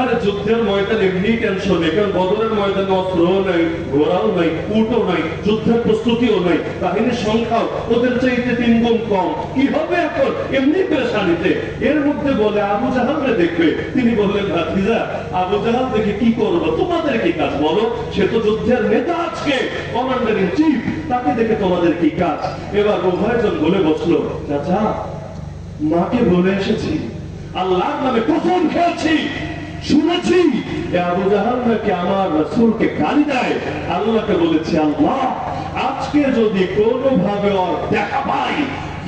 আরে যুদ্ধের ময়দান এমনি টেনশন কারণ বদরের ময়দানে অস্ত্র নাই ঘোড়াও নাই উটও নাই, যুদ্ধের প্রস্তুতিও নাই, বাহিনীর সংখ্যাও ওদের চাইতে তিন গুণ কম। কি হবে এখন? এমনি পেরেশানিতে। এর মধ্যে বলে আবু জাহালরে দেখবে। তিনি বললেন, ভাতিজা, আবু জাহাল দেখে কি করব? তোমাদের কি কাজ বলো? সে তো যুদ্ধের নেতা আজকে। কমান্ডার ইন চিফ, তাকে দেখে তোমাদের কি কাজ? এবার উভয়জন বলে বসল, চাচা, মাকে বলে এসেছি। আল্লাহর নামে কসম খেয়েছি। শুনেছি আবু জাহাল নাকি আমার রাসূলকে গালি দেয়। আল্লাহকে বলেছে, আল্লাহ, আজকে যদি কোনো ভাবে ওর দেখা পাই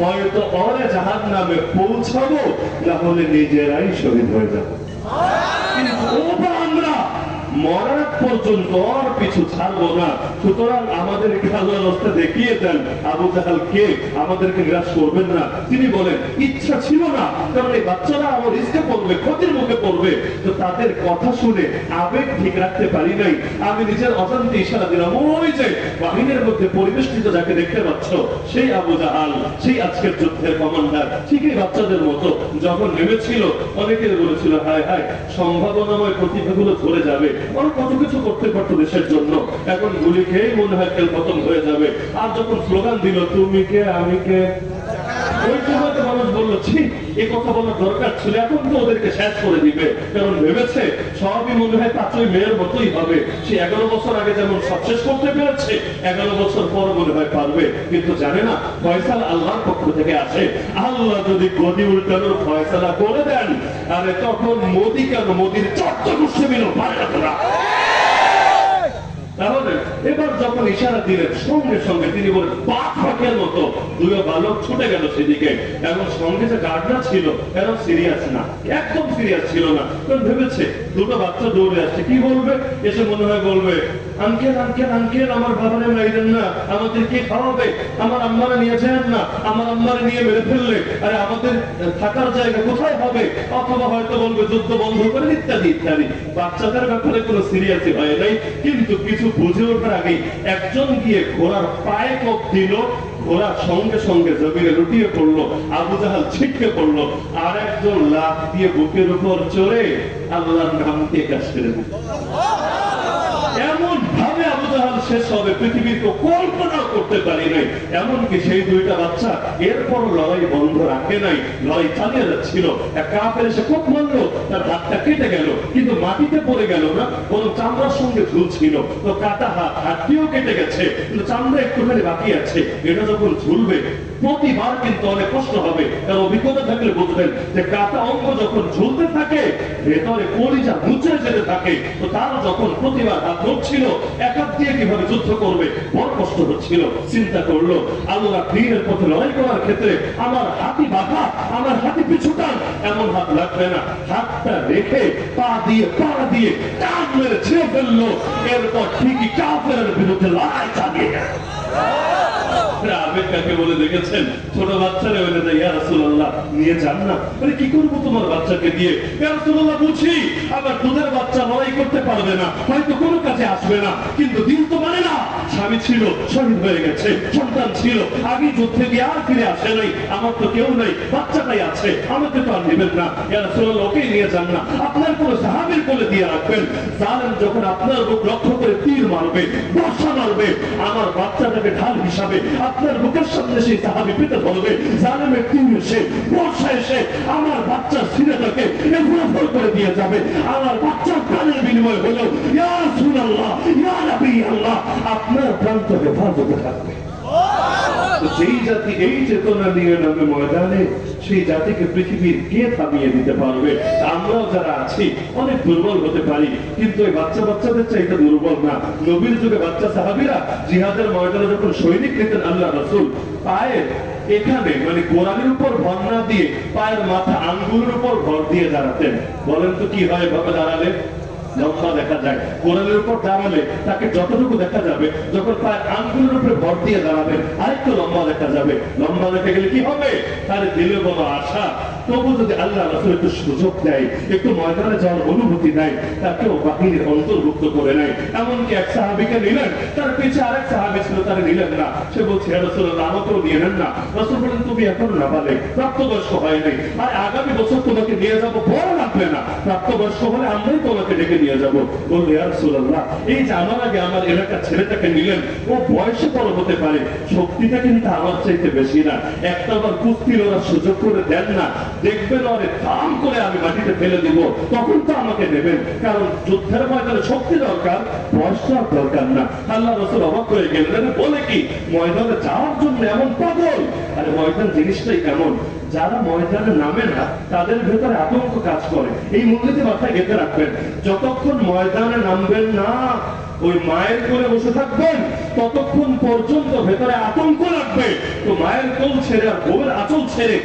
হয়তো ওরে জাহান নামে পৌঁছাবো, তাহলে নিজেরাই শহীদ হয়ে যাব। মরার পর্যন্ত আর পিছু ছাড়বো না। সুতরাং আমাদেরকে আল্লাহ রাস্তা দেখিয়ে দেন আবু জাহাল কে, আমাদেরকে নিরাশ করবেন না। তিনি বলেন, ইচ্ছা ছিল না, কারণ এই বাচ্চারা আমার রিস্কে পড়বে, ক্ষতির মুখে পড়বে। তো তাদের কথা শুনে আবেগ ঠিক রাখতে পারি নাই। আমি নিজের অজান্তে ইশারা দিলাম। ওই যে বাহিনীর মধ্যে পরিবেষ্টিত যাকে দেখতে পাচ্ছ, সেই আবু জাহাল, সেই আজকের যুদ্ধের কমান্ডার। ঠিকই বাচ্চাদের মতো, যখন নেমেছিল অনেকে বলেছিল, হায় হায়, সম্ভাবনাময় প্রতিভাগুলো ধরে যাবে। কত কিছু করতে পারতো দেশের জন্য। এখন গুলি খেয়েই মনে হয় খেল খতম হয়ে যাবে। আর যখন স্লোগান দিল, তুমি কে, আমি কে? ওই সময়তে মানুষ বলল ছি এই কথা বলার দরকার ছিল, এখন তো ওদেরকে শেষ করে দিবে। কারণ ভেবেছে, সবই মনে হয় পাঁচই মেয়ের মতোই হবে। সে এগারো বছর আগে যেমন সব শেষ করতে পেরেছে, এগারো বছর পর মনে হয় পারবে। কিন্তু জানে না, ফয়সাল আল্লাহর পক্ষ থেকে আসে। আল্লাহ যদি গদি উল্টানোর ফয়সালা করে দেন, আরে তখন মোদি কেন মোদির করছে মিল পারে না। তাহলে এবার যখন ইশারা দিলেন, সঙ্গে সঙ্গে তিনি বলেন, বাঘ ফাঁকের মতো। দুটো বালক ছুটে গেল সেদিকে। এবং সঙ্গে যে গার্ডরা ছিল এরা সিরিয়াস না। একদম সিরিয়াস ছিল না। কারণ ভেবেছে দুটো বাচ্চা দৌড়ে আসছে। কি বলবে? এসে মনে হয় বলবে, আঙ্কেল আঙ্কেল আঙ্কেল, আমার বাবারে মাইরেন না। আমাদের কে খাওয়াবে? আমার আম্মারে নিয়ে যান না। আমার আম্মারে নিয়ে মেরে ফেললে। আরে আমাদের থাকার জায়গা কোথায় হবে? অথবা হয়তো বলবে, যুদ্ধ বন্ধ করে ইত্যাদি ইত্যাদি। বাচ্চাদের ব্যাপারে কোনো সিরিয়াসই হয় নাই। কিন্তু কিছু বুঝে ওঠার আগেই একজন গিয়ে ঘোড়ার পায়ে কোপ দিল ঘোড়ার সঙ্গে সঙ্গে জমিনে লুটিয়ে পড়ল, আবু জাহাল ছিটকে পড়ল, আর একজন লাফ দিয়ে বুকের উপর চড়ে আল্লাহর নাম দিয়ে কাজ করে এমন ভাবে আবু জাহাল শেষ হবে, পৃথিবীর কেউ কল্পনাও করতে পারি এমনকি সেই দুইটা বাচ্চা এরপর লড়াই বন্ধ রাখে নাই। লড়াই চালিয়ে যাচ্ছিল। কাপের এসে খুব মারলো, তার হাতটা কেটে গেল, কিন্তু মাটিতে পড়ে গেল না, কোনো চামড়ার সঙ্গে ঝুলছিল। তো কাটা হাত হাতটিও কেটে গেছে, কিন্তু চামড়া একটুখানি বাকি আছে, এটা যখন ঝুলবে প্রতিবার কিন্তু অনেক কষ্ট হবে, তার অভিজ্ঞতা থাকলে বুঝবেন যে কাটা অঙ্গ যখন ঝুলতে থাকে, ভেতরে কলিজা মুচে যেতে থাকে, তো তার যখন প্রতিবার হাত নড়ছিল এক হাত দিয়ে কীভাবে যুদ্ধ করবে, বড় কষ্ট হচ্ছিল, চিন্তা করল, আল্লাহ দিনের পথে লড়াই করার ক্ষেত্রে আমার হাতি বাধা আমার হাতি পিছুটান এমন হাত লাগবে না, হাতটা রেখে পা দিয়ে পা দিয়ে টান মেরে ছেড়ে ফেলল, এরপর ঠিকই কাফের বিরুদ্ধে লড়াই চালিয়ে গেল। আবেগ কাকে বলে দেখেছেন, ছোট নিয়ে যান না। কি করব তোমার বাচ্চাকে দিয়ে? বুঝি, আবার দুধের বাচ্চা লড়াই করতে পারবে না, হয়তো কোনো কাজে আসবে না, কিন্তু দিন তো মানে স্বামী ছিল, শহীদ হয়ে গেছে, সন্তান ছিল। আগে যুদ্ধে গিয়ে আর ফিরে আসে নাই, আমার তো কেউ নাই, বাচ্চাটাই আছে, আমাকে তো আর নেবেন না। ইয়া রাসূলুল্লাহ, ওকে নিয়ে যান না। আপনার কোন সাহাবীর কোলে দিয়ে রাখবেন। জালেম যখন আপনার বুক লক্ষ্য করে তীর মারবে, বর্ষা মারবে, আমার বাচ্চাটাকে ঢাল হিসাবে আপনার বুকের সামনে সেই সাহাবি পেতে ধরবে জালেমের তীর এসে, বর্ষা এসে আমার বাচ্চার সিনেটাকে এগুলো করে দিয়ে যাবে। আমার বাচ্চার প্রাণের বিনিময় হলো ইয়া রাসূলুল্লাহ, ইয়া নবী আল্লাহ, আপনার প্রাণ তো থাকবে। যেই জাতি, এই চেতনা নিয়ে নামে ময়দানে, সেই জাতিকে পৃথিবীর কে থামিয়ে দিতে পারবে। আমরাও যারা আছি, অনেক দুর্বল হতে পারি, কিন্তু এই বাচ্চা বাচ্চাদের চাইতে দুর্বল না। নবীর যুগে বাচ্চা সাহাবিরা জিহাদের ময়দানে যখন সৈনিক নিতেন আল্লাহ রসুল পায়ে এখানে মানে কোরআনের উপর ভর না দিয়ে, পায়ের মাথা আঙ্গুলের উপর ভর দিয়ে দাঁড়াতেন। বলেন তো কি হয়, ভাবে দাঁড়ালে? লম্বা দেখা যায়, কোরআনের উপর দাঁড়ালে তাকে যতটুকু দেখা যাবে, যখন তার আঙ্গুলের উপরে ভর দিয়ে দাঁড়াবেন আরেকটু লম্বা দেখা যাবে। লম্বা দেখা গেলে কি হবে? তার দিলে বড় আশা তবু যদি আল্লাহ রাসূল একটু সুযোগ দেয়, একটু ময়দানে যাওয়ার অনুভূতি দেয়, তাকেও বাহিনীর অন্তর্ভুক্ত করে নেয়। এমনকি এক সাহাবিকে নিলেন, তার পিছে আরেক সাহাবি ছিল, তারা নিলেন না। সে বলছে, "হে রাসূলুল্লাহ আমাকেও নিয়ে নেন না। রাসূল বলেন, তুমি এখন না পালে প্রাপ্তবয়স্ক হয় নাই। আর আগামী বছর তোমাকে নিয়ে যাব বড় লাগবে না। প্রাপ্তবয়স্ক হলে আমরাই তোমাকে ডেকে নিয়ে যাব। বলল ইয়া রাসূলুল্লাহ এই যে আমার আগে আমার এলাকার ছেলেটাকে নিলেন, ও বয়সে বড় হতে পারে। শক্তিটা কিন্তু আমার চাইতে বেশি না। একটা বার কুস্তির ওরা সুযোগ করে দেন না। দেখবেন ওরে দাম করে আমি মাটিতে ফেলে দিব, তখন তো আমাকে নেবেন কারণ যুদ্ধের ময়দানে শক্তি দরকার আর দরকার না। আল্লাহ রসুল অবাক হয়ে গেলেন বলে কি, ময়দানে যাওয়ার জন্য এমন পাগল? আরে ময়দান জিনিসটাই এমন যারা ময়দানে নামে না, তাদের ভেতরে আতঙ্ক কাজ করে। এই মূল্যটি মাথায় গেঁথে রাখবেন। যতক্ষণ ময়দানে নামবেন না, ওই মায়ের কোলে বসে থাকবেন, ততক্ষণ পর্যন্ত ভেতরে আতঙ্ক লাগবে। তো মায়ের কোল ছেড়ে আর বউয়ের আঁচল ছেড়ে